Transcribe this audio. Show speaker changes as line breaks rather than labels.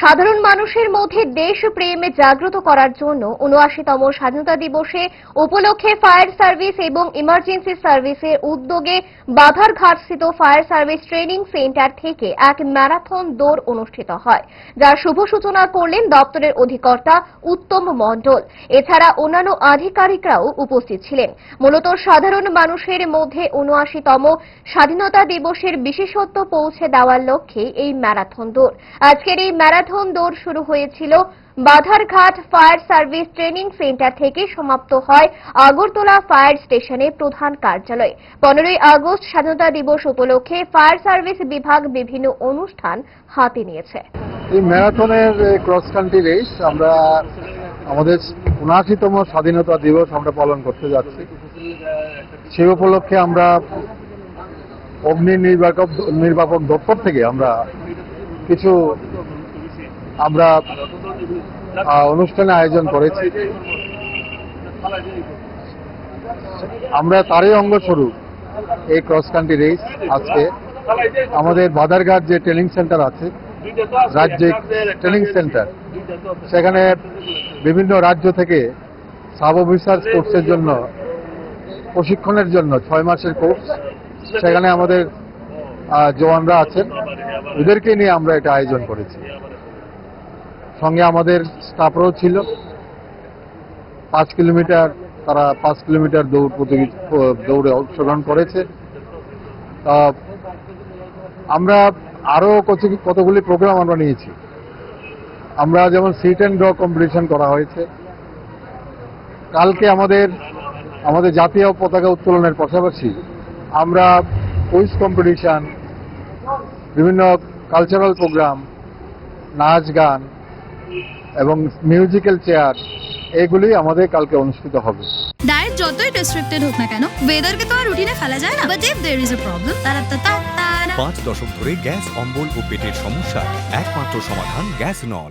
সাধারণ মানুষের মধ্যে দেশপ্রেম জাগ্রত করার জন্য উনআশিতম স্বাধীনতা দিবসে উপলক্ষে ফায়ার সার্ভিস এবং ইমার্জেন্সি সার্ভিসের উদ্যোগে বাধারঘাটস্থিত ফায়ার সার্ভিস ট্রেনিং সেন্টার থেকে এক ম্যারাথন দৌড় অনুষ্ঠিত হয়, যার শুভ সূচনা করলেন দপ্তরের অধিকর্তা উত্তম মণ্ডল। এছাড়া অন্যান্য আধিকারিকরাও উপস্থিত ছিলেন। মূলত সাধারণ মানুষের মধ্যে উনআশিতম স্বাধীনতা দিবসের বিশেষত্ব পৌঁছে দেওয়ার লক্ষ্যে এই ম্যারাথন দৌড়। আজকের এই ম্যারাথন দৌড় শুরু হয়েছিল। Badharghat fire service training centre থেকে সমাপ্ত হয় আগরতলা ফায়ার স্টেশনের প্রধান কার্যালয়। পনেরোই আগস্ট স্বাধীনতা দিবস উপলক্ষে ফায়ার সার্ভিস বিভাগ বিভিন্ন অনুষ্ঠান হাতে নিয়েছে।
এই ম্যারাথনের ক্রস কান্ট্রি রেস আমরা, আমাদের উনআশিতম স্বাধীনতা দিবস আমরা পালন করতে যাচ্ছি। সেই উপলক্ষে আমরা অগ্নি নির্বাপক নির্বাপক দপ্তর থেকে আমরা কিছু আমরা অনুষ্ঠানে আয়োজন করেছি। আমরা তারই অঙ্গস্বরূপ এই ক্রস কান্ট্রি রেস আজকে আমাদের বাদারঘাট যে ট্রেনিং সেন্টার আছে রাজ্যিক ট্রেনিং সেন্টার, সেখানে বিভিন্ন রাজ্য থেকে সাব অফিসার কোর্সের জন্য, প্রশিক্ষণের জন্য ছয় মাসের কোর্স, সেখানে আমাদের জওয়ানরা আছেন। ওদেরকে নিয়ে আমরা এটা আয়োজন করেছি। সঙ্গে আমাদের স্টাফরাও ছিল। পাঁচ কিলোমিটার, তারা পাঁচ কিলোমিটার দৌড় প্রতিযোগি দৌড়ে অংশগ্রহণ করেছে। আমরা আরও কত- কতগুলি প্রোগ্রাম আমরা নিয়েছি। আমরা যেমন সিট অ্যান্ড ড্র কম্পিটিশন করা হয়েছে। কালকে আমাদের আমাদের জাতীয় পতাকা উত্তোলনের পাশাপাশি আমরা কুইজ কম্পিটিশন বিভিন্ন কালচারাল প্রোগ্রাম নাচ গান এবং মিউজিক্যাল চেয়ার এগুলি আমাদের কালকে অনুষ্ঠিত হবে।
ডায়েট যতই রেস্ট্রিক্টেড হোক না কেন ওয়েদারকে তো আর রুটিনে ফেলা যায় না। But if there is a problem তারা তা তা
পাঁচ দশক ধরে গ্যাস অম্বল ও পেটের সমস্যা একমাত্র সমাধান গ্যাস নল।